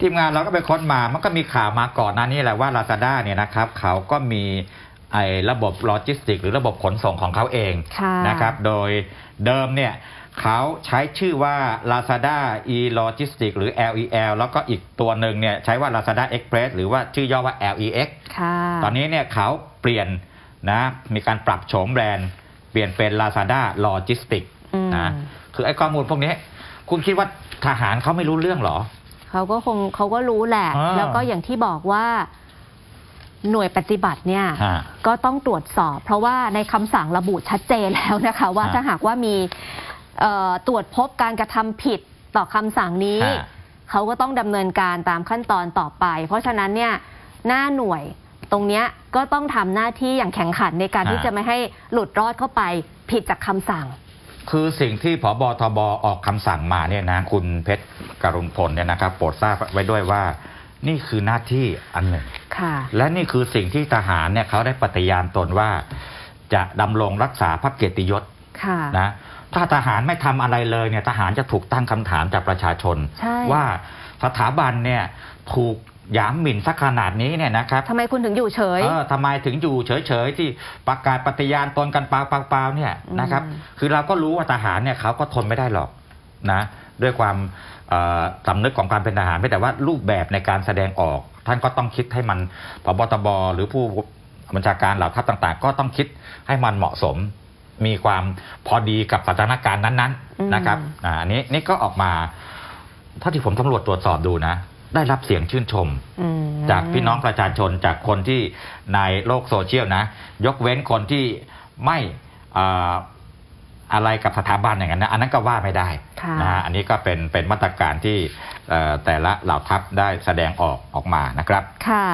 ทีมงานเราก็ไปค้นมา มันก็มีข่าวมาก่อนหน้านี้แหละว่า Lazada เนี่ยนะครับเขาก็มีไอ้ระบบโลจิสติกหรือระบบขนส่งของเขาเองค่ะนะครับ โดยเดิมเนี่ยเขาใช้ชื่อว่า Lazada e Logistics หรือ LEL แล้วก็อีกตัวหนึ่งเนี่ยใช้ว่า Lazada Express หรือว่าชื่อย่อว่า LEX ค่ะตอนนี้เนี่ยเขาเปลี่ยนนะมีการปรับโฉมแบรนด์ เปลี่ยนเป็น Lazada Logistics อืม นะคือไอ้ข้อมูลพวกนี้ คุณคิดว่าทหารเขาไม่รู้เรื่องเหรอ เขาก็คงเขาก็รู้แหละ อ่าแล้วก็อย่างที่บอกว่าหน่วยปฏิบัติเนี่ยฮะก็ต้องตรวจสอบ เพราะว่าในคำสั่งระบุชัดเจนแล้วนะคะ ว่าฮะถ้าหากว่ามีเอ่อตรวจพบการกระทำผิดต่อคำสั่งนี้ ฮะ เขาก็ต้องดำเนินการตามขั้นตอนต่อไป เพราะฉะนั้นเนี่ยหน้าหน่วยตรงเนี้ยก็ต้องทำหน้าที่อย่างแข็งขันในการฮะที่จะไม่ให้หลุดรอดเข้าไปผิดจากคำสั่ง คือสิ่งที่ผบทบออกคำสั่งมาเนี่ยนะคุณเพชรกรุณพลเนี่ยนะครับโปรดทราบไว้ด้วยว่า นี่คือหน้าที่อันหนึ่งค่ะและนี่คือสิ่งที่ทหารเนี่ยเขาได้ปฏิญาณตนว่า จะดำรงรักษาพระเกียรติยศค่ะนะถ้าทหารไม่ทำอะไรเลยเนี่ยทหารจะถูกตั้งคำถามจากประชาชนใช่ว่าสถาบันเนี่ยถูก หยามหมิ่นสักขนาดนี้เนี่ยนะครับทำไมคุณถึงอยู่เฉย เออทำไมถึงอยู่เฉยๆที่ประกาศปฏิญาณตนกันเปล่าๆๆเนี่ยนะครับอืมคือเราก็รู้ว่าทหารเนี่ยเขาก็ทนไม่ได้หรอกนะด้วยความเอ่อสำนึกของการเป็นทหารไม่แต่ว่ารูปแบบในการแสดงออก ท่านก็ต้องคิดให้มันพบตบหรือผู้บัญชาการเหล่าทัพต่าง ๆ ก็ต้องคิดให้มันเหมาะสม มีความพอดีกับสถานการณ์นั้นอืมๆนะครับอ่าอันนี้นี่ก็ออกมาเท่าที่ผมตำรวจตรวจสอบดูนะ ได้รับเสียงชื่นชมอืมจากพี่น้องประชาชนจากคนที่ในโลกโซเชียลนะ ยกเว้นคนที่ไม่อ่าอะไรกับสถาบันอย่างนั้นนะอันนั้นก็ว่าไม่ได้ค่ะนะฮะอันนี้ก็เป็นเป็นมาตรการที่เอ่อแต่ละเหล่าทัพได้แสดงออกออกมานะครับค่ะ